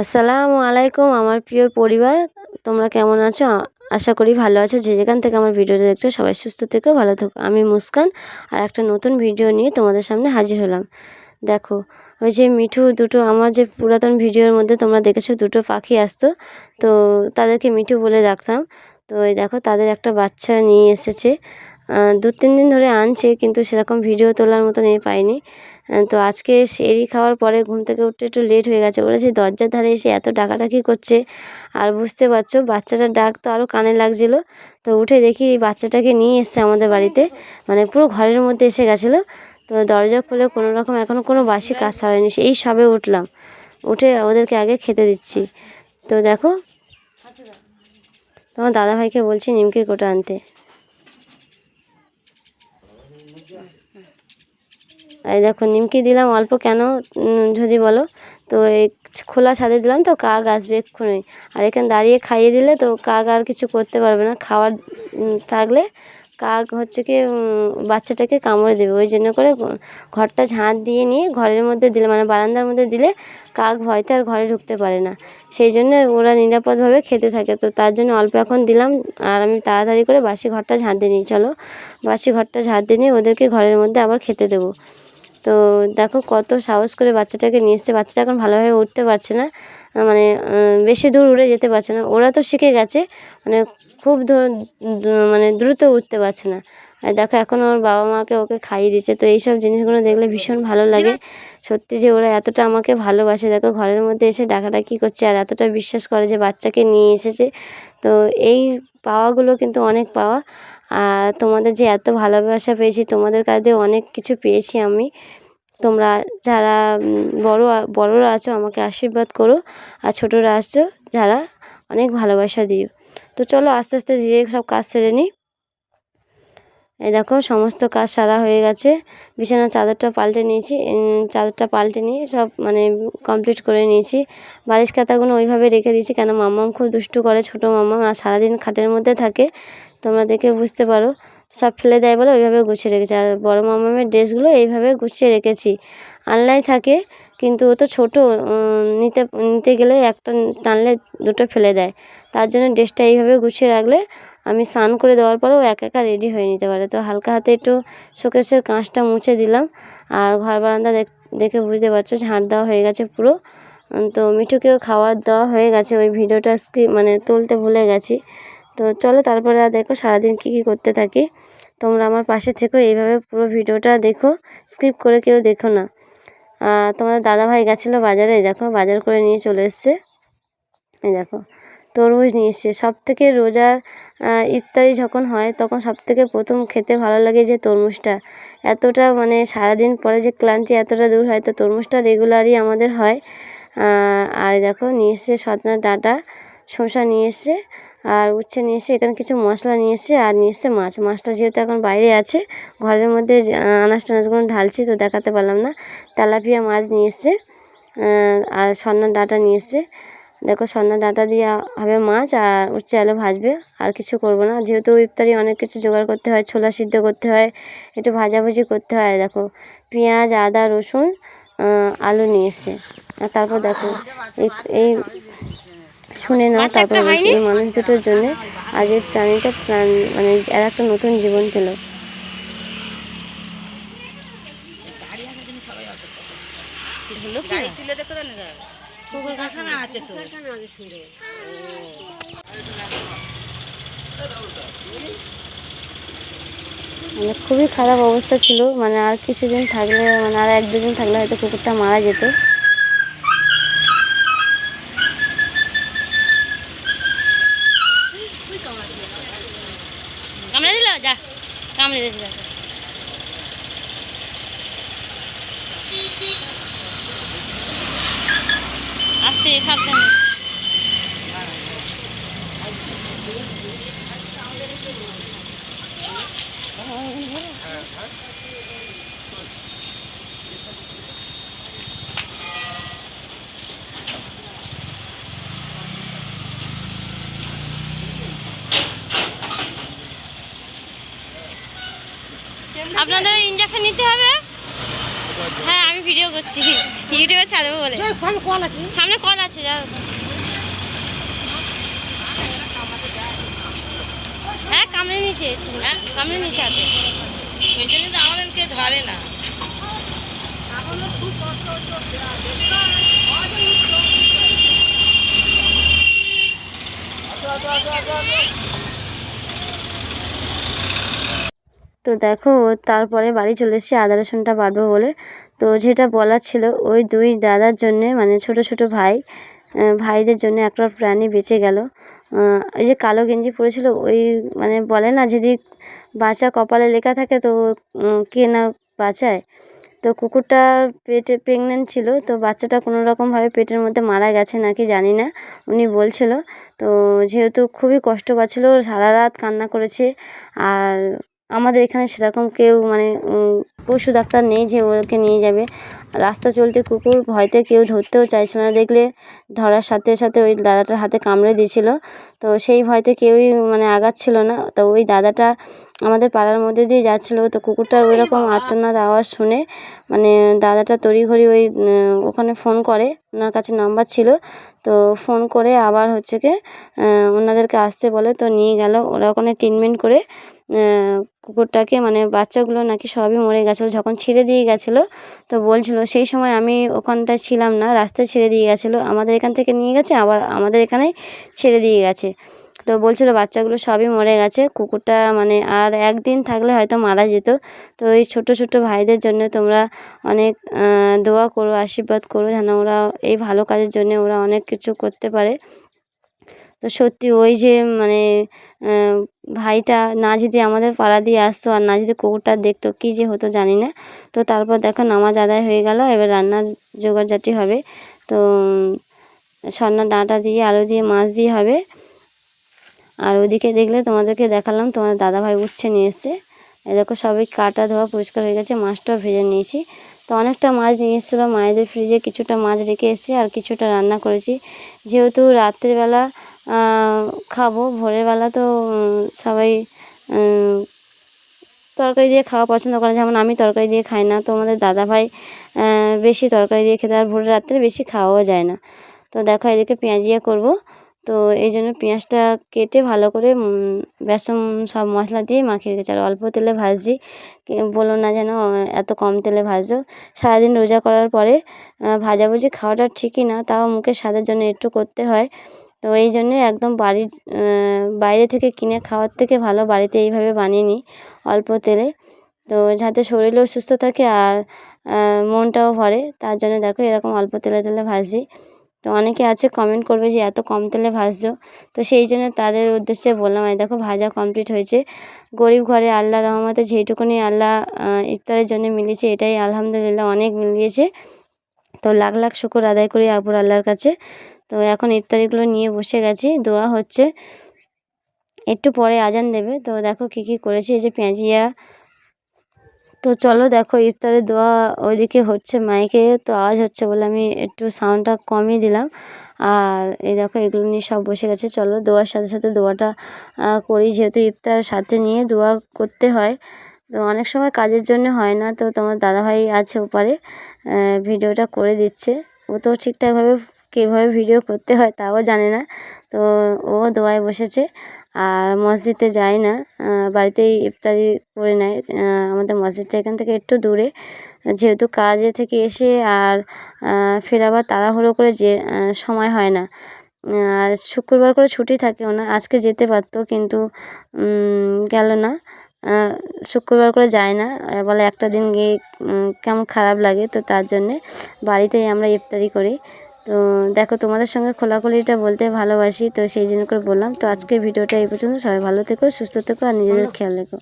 আসসালামু আলাইকুম আমার প্রিয় পরিবার। তোমরা কেমন আছো? আশা করি ভালো আছো। যে যেখান থেকে আমার ভিডিওটা দেখছ, সবাই সুস্থ থেকো, ভালো থেকো। আমি মুস্কান আর একটা নতুন ভিডিও নিয়ে তোমাদের সামনে হাজির হলাম। দেখো, ওই যে মিঠু দুটো, আমার যে পুরাতন ভিডিওর মধ্যে তোমরা দেখেছ, দুটো পাখি আসতো। তো তাদেরকে মিঠু বলে ডাকতাম। তো এই দেখো, তাদের একটা বাচ্চা নিয়ে এসেছে। দু তিন দিন ধরে আনছে, কিন্তু সেরকম ভিডিও তোলার মতন এ পাইনি। তো আজকে সেরি খাওয়ার পরে ঘুম থেকে উঠতে একটু লেট হয়ে গেছে। ওরা যে দরজার ধারে এসে এত ডাকাডাকি করছে, আর বুঝতে পারছ, বাচ্চাটার ডাক তো আরও কানে লাগছিল। তো উঠে দেখি এই বাচ্চাটাকে নিয়ে এসছে আমাদের বাড়িতে। মানে পুরো ঘরের মধ্যে এসে গেছিল। তো দরজা খুলে কোনো রকম এখনও কোনো বাসি কাজ সারেনি এই সবে উঠলাম। উঠে ওদেরকে আগে খেতে দিচ্ছি। তো দেখো, তোমার দাদাভাইকে বলছি নিমকির কোটা আনতে। দেখো, নিমকি দিলাম, অল্প কেন? যদি বলো। তো এই খোলা ছাদে দিলাম তো, কাক আসবে এক্ষুনি। আর এখানে দাঁড়িয়ে খাইয়ে দিলে তো কাক আর কিছু করতে পারবে না। খাওয়ার থাকলে কাক হচ্ছে কি বাচ্চাটাকে কামড়ে দেবে। ওই জন্য করে ঘরটা ঝাঁট দিয়ে নিয়ে ঘরের মধ্যে দিলে মানে বারান্দার মধ্যে দিলে কাক ভয়তে আর ঘরে ঢুকতে পারে না। সেই জন্য ওরা নিরাপদভাবে খেতে থাকে। তো তার জন্য অল্প এখন দিলাম, আর আমি তাড়াতাড়ি করে বাসি ঘরটা ঝাঁট দিয়ে নিই। চলো, বাসি ঘরটা ঝাঁট দিয়ে নিয়ে ওদেরকে ঘরের মধ্যে আবার খেতে দেবো। তো দেখো কত সাহস করে বাচ্চাটাকে নিয়ে এসছে। বাচ্চাটা এখন ভালোভাবে উঠতে পারছে না মানে বেশি দূর উড়ে যেতে পারছে না। ওরা তো শিখে গেছে মানে খুব মানে দ্রুত উঠতে পারছে না। আর দেখো এখন ওর বাবা মাকে ওকে খাইয়ে দিচ্ছে। তো এইসব জিনিসগুলো দেখলে ভীষণ ভালো লাগে। সত্যি যে ওরা এতটা আমাকে ভালোবাসে। দেখো ঘরের মধ্যে এসে ডাকাডাকি করছে আর এতটা বিশ্বাস করে যে বাচ্চাকে নিয়ে এসেছে। তো এই পাওয়াগুলো কিন্তু অনেক পাওয়া। আর তোমাদের যে এত ভালোবাসা পেয়েছি, তোমাদের কাছে অনেক কিছু পেয়েছি আমি। তোমরা যারা বড়ো বড়, বড়রা আছো, আমাকে আশীর্বাদ করো। আর ছোটরা আসছো, যারা অনেক ভালোবাসা দিও। তো চলো আস্তে আস্তে ধীরে সব কাজ সেরে নিই। দেখো, সমস্ত কাজ সারা হয়ে গেছে। বিছানার চাদরটা পাল্টে নিয়েছি চাদরটা পাল্টে নিয়ে সব মানে কমপ্লিট করে নিয়েছি। বালিশ খাতাগুলো ওইভাবে রেখে দিয়েছি, কেন মাম্মাম খুব দুষ্টু করে, ছোটো মাম্মাম আর সারাদিন খাটের মধ্যে থাকে। তোমরা দেখে বুঝতে পারো, সব ফেলে দেয় বলে ওইভাবে গুছিয়ে রেখেছি। আর বড়ো মামামের ড্রেসগুলো এইভাবে গুছিয়ে রেখেছি। আনলাই থাকে, কিন্তু ও তো ছোটো নিতে নিতে গেলে একটা টানলে দুটো ফেলে দেয়। তার জন্য ড্রেসটা এইভাবে গুছিয়ে রাখলে আমি স্নান করে দেওয়ার পরেও একা একা রেডি হয়ে নিতে পারে। তো হালকা হাতে একটু শোকেসের কাঁচটা মুছে দিলাম। আর ঘর বারান্দা দেখ- বুঝতে পারছ ঝাঁট দেওয়া হয়ে গেছে পুরো। তো মিঠুকেও খাওয়ার দেওয়া হয়ে গেছে। ওই ভিডিওটা মানে তুলতে ভুলে গেছি। তো চলো তারপরে আর দেখো সারাদিন কী কী করতে থাকি। তোমরা আমার পাশে থেকো, এইভাবে পুরো ভিডিওটা দেখো। স্কিপ করে কেউ দেখো না। তোমাদের দাদাভাই গেছিল বাজারে, দেখো বাজার করে নিয়ে চলে এসছে। এই দেখো। তরমুজ নিয়ে এসছে সব থেকে রোজার আহ, ইফতারি যখন হয় তখন সব থেকে প্রথম খেতে ভালো লাগে যে তরমুজটা। এতটা মানে সারাদিন পরে যে ক্লান্তি এতটা দূর হয় তো তরমুজটা রেগুলারই আমাদের হয়। আর দেখো নিয়ে এসছে সজনার ডাঁটা শসা নিয়ে এসছে আর উচ্ছে নিয়ে এসে এখানে কিছু মশলা নিয়ে এসছে আর নিয়ে এসছে মাছ। মাছটা যেহেতু এখন বাইরে আছে ঘরের মধ্যে আনাজ টানাজগুলো ঢালছি তো দেখাতে পারলাম না। তেলাপিয়া মাছ নিয়ে এসছে আর সন্ন্যার ডাঁটা নিয়ে এসছে। দেখো সন্না ডাঁটা দিয়ে হবে মাছ আর উচ্ছে আলু ভাজবে আর কিছু করব না। যেহেতু ইফতারি অনেক কিছু জোগাড় করতে হয় ছোলা সিদ্ধ করতে হয় একটু ভাজাভুজি করতে হয় দেখো। পেঁয়াজ আদা রসুন আলু নিয়ে এসছে আর তারপর দেখো এই এই শুনে নাও তারপর বলছি এই মানুষ দুটোর জন্য আজ এই প্রাণীটা প্রাণ মানে এর একটা নতুন জীবন পেল। গাড়ি তুলে দেখো না মানে খুবই খারাপ অবস্থা ছিল মানে আর কিছুদিন থাকলে মানে আর এক দুদিন থাকলে হয়তো কুকুরটা মারা যেত কামড়ে দিল যা কামড়ে দিল আস্তে সাবধানে। আপনাদের ইঞ্জেকশন নিতে হবে? ভিডিও করছি। ইউটিউবে ছাড়বো বলে। কল আছে। সামনে কল আছে যাও হ্যাঁ কামড়ে একটু। কামড়ে নিয়েছে হাতে। ওই জন্য তো আমাদেরকে ধরে না। তো দেখো তারপরে বাড়ি চলে এসেছি আদা রসুনটা বাটবো বলে। তো যেটা বলার ছিল, ওই দুই দাদার জন্যে মানে ছোট ছোট ভাই ভাইদের জন্য একটা প্রাণী বেঁচে গেল। এই যে কালো গেঞ্জি পরেছিল, ওই মানে বলে না, যদি বাঁচা কপালে লেখা থাকে তো কে না বাঁচায়? তো কুকুরটার পেটে প্রেগনেন্ট ছিল, তো বাচ্চাটা কোনো রকমভাবে পেটের মধ্যে মারা গেছে নাকি জানি না, উনি বলছিল। তো যেহেতু খুবই কষ্ট পাচ্ছিল, সারা রাত কান্না করেছে, আর আমাদের এখানে সেরকম কেউ মানে পশু ডাক্তার নেই যে ওকে নিয়ে যাবে। রাস্তা চলতে কুকুর ভয়তে কেউ ধরতেও চাইছিল না। দেখলে ধরার সাথে সাথে ওই দাদাটার হাতে কামড়ে দিয়েছিল। তো সেই ভয়তে কেউই মানে আগাচ্ছিল না। তো ওই দাদাটা আমাদের পাড়ার মধ্যে দিয়ে যাচ্ছিল। তো কুকুরটার ওই রকম আর্তনাদ আওয়াজ শুনে মানে দাদাটা তড়িঘড়ি ওই ওখানে ফোন করে। ওনার কাছে নাম্বার ছিল। তো ফোন করে আবার হচ্ছে কি ওনাদেরকে আসতে বলে। তো নিয়ে গেল। ওরা ওখানে ট্রিটমেন্ট করে কুকুরটাকে মানে বাচ্চাগুলো নাকি সবই মরে গেছিল, যখন ছেড়ে দিয়ে গেছিল, তো বলছিলো, সেই সময় আমি ওখানটায় ছিলাম না, রাস্তায় ছেড়ে দিয়ে গেছিল, আমাদের এখান থেকে নিয়ে গেছে, আবার আমাদের এখানে ছেড়ে দিয়ে গেছে। তো বলছিলো, বাচ্চাগুলো সবই মরে গেছে, কুকুরটা মানে আর একদিন থাকলে হয়তো মারা যেত। তো এই ছোটো ছোটো ভাইদের জন্য তোমরা অনেক দোয়া করো, আশীর্বাদ করো, যেন ওরা এই ভালো কাজের জন্য ওরা অনেক কিছু করতে পারে। তো সত্যি ওই যে মানে ভাইটা না যদি আমাদের পাড়া দিয়ে আসতো আর না যদি কুকুরটা দেখতো, কী যে হতো জানি না। তো তারপর দেখো নামাজ আদায় হয়ে গেল, এবার রান্নার জোগাড়জাটি হবে। তো সন্না ডাঁটা দিয়ে, আলু দিয়ে, মাছ দিয়ে হবে। আর ওদিকে দেখলে তোমাদেরকে দেখালাম তোমার দাদাভাই উঠছে নিয়ে এসছে। দেখো সবই কাটা ধোয়া পরিষ্কার হয়ে গেছে, মাছটাও ভেজে নিয়েছি। তো অনেকটা মাছ নিয়ে এসেছিল, মায়েদের ফ্রিজে কিছুটা মাছ রেখে এসেছি আর কিছুটা রান্না করেছি। যেহেতু রাত্রিবেলা খাব। ভোরেরবেলা তো সবাই তরকারি দিয়ে খাওয়া পছন্দ করে যেমন আমি তরকারি দিয়ে খাই না, তো আমাদের দাদাভাই বেশি তরকারি দিয়ে খেতে, আর ভোরে রাত্রে বেশি খাওয়াও যায় না। তো দেখো, এদিকে পেঁয়াজিয়া করব। তো এই জন্য পেঁয়াজটা কেটে ভালো করে বেসন সব মশলা দিয়ে মাখিয়ে রেখেছি। আর অল্প তেলে ভাজছি। বলো না যেন, এত কম তেলে ভাজো। সারাদিন রোজা করার পরে ভাজাভুজি খাওয়াটা ঠিকই না, তাও মুখের স্বাদের জন্য একটু করতে হয়। তো এই জন্যে একদম বাড়ির বাইরে থেকে কিনে খাওয়ার থেকে ভালো বাড়িতে এইভাবে বানিয়ে নিই অল্প তেলে। তো যাতে শরীরও সুস্থ থাকে আর মনটাও ভরে, তার জন্য দেখো এরকম অল্প তেলে তেলে ভাজি তো অনেকে আছে কমেন্ট করবে যে, এত কম তেলে ভাজছো? তো সেই জন্য তাদের উদ্দেশ্যে বললাম, এই দেখো ভাজা কমপ্লিট হয়েছে। গরিব ঘরে আল্লাহ রহমতে যেইটুকুনি আল্লাহ ইফতারের জন্য মিলিয়েছে এটাই আলহামদুলিল্লাহ অনেক মিলিয়েছে। তো লাখ লাখ শুকুর আদায় করি আপুর আল্লাহর কাছে। তো এখন ইফতারিগুলো নিয়ে বসে গেছি। দোয়া হচ্ছে। একটু পরে আজান দেবে। তো দেখো কী কী করেছি। এই যে পেঁয়াজিয়া। তো চলো দেখো ইফতারের দোয়া ওইদিকে হচ্ছে মাইকে। তো আওয়াজ হচ্ছে বলে আমি একটু সাউন্ডটা কমই দিলাম। আর এই দেখো এগুলো নিয়ে সব বসে গেছে। চলো দোয়ার সাথে সাথে দোয়াটা করি। যেহেতু ইফতার সাথে নিয়ে দোয়া করতে হয়, তো অনেক সময় কাজের জন্য হয় না। তো তোমার দাদাভাই আছে ওপারে ভিডিওটা করে দিচ্ছে। ও তো ঠিকঠাকভাবে কীভাবে ভিডিও করতে হয় তাও জানে না। তো ও দোয়ায় বসেছে। আর মসজিদে যায় না। বাড়িতেই ইফতারি করে নেয়। আমাদের মসজিদটা এখান থেকে একটু দূরে। যেহেতু কাজে থেকে এসে আর ফের আবার তাড়াহুড়ো করে যে সময় হয় না। আর শুক্রবার করে ছুটি থাকে ওনার। আজকে যেতে পারতো কিন্তু গেল না। শুক্রবার করে যায় না। বলে একটা দিন গিয়ে কেমন খারাপ লাগে তো তার জন্যে বাড়িতেই আমরা ইফতারি করি। তো দেখো তোমাদের সঙ্গে খোলাখুলিটা বলতে ভালোবাসি তো সেই জন্য করে বললাম। তো আজকে ভিডিওটা এই পর্যন্ত। সবাই ভালো থেকো সুস্থ থেকো আর নিজেদের খেয়াল রেখো।